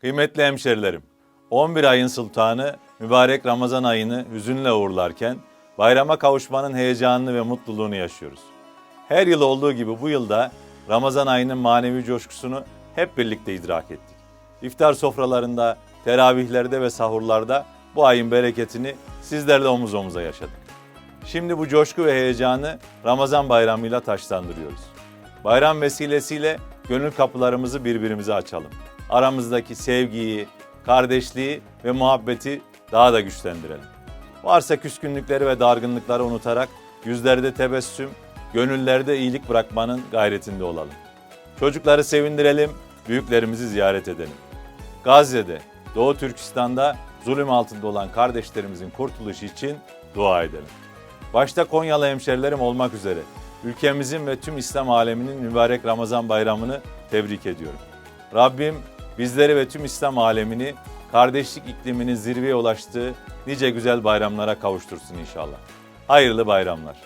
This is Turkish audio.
Kıymetli hemşerilerim, 11 ayın sultanı mübarek Ramazan ayını hüzünle uğurlarken bayrama kavuşmanın heyecanını ve mutluluğunu yaşıyoruz. Her yıl olduğu gibi bu yılda Ramazan ayının manevi coşkusunu hep birlikte idrak ettik. İftar sofralarında, teravihlerde ve sahurlarda bu ayın bereketini sizlerle omuz omuza yaşadık. Şimdi bu coşku ve heyecanı Ramazan bayramıyla taşlandırıyoruz. Bayram vesilesiyle gönül kapılarımızı birbirimize açalım. Aramızdaki sevgiyi, kardeşliği ve muhabbeti daha da güçlendirelim. Varsa küskünlükleri ve dargınlıkları unutarak yüzlerde tebessüm, gönüllerde iyilik bırakmanın gayretinde olalım. Çocukları sevindirelim, büyüklerimizi ziyaret edelim. Gazze'de, Doğu Türkistan'da zulüm altında olan kardeşlerimizin kurtuluşu için dua edelim. Başta Konyalı hemşerilerim olmak üzere ülkemizin ve tüm İslam aleminin mübarek Ramazan bayramını tebrik ediyorum. Rabbim bizleri ve tüm İslam alemini kardeşlik ikliminin zirveye ulaştığı nice güzel bayramlara kavuştursun inşallah. Hayırlı bayramlar.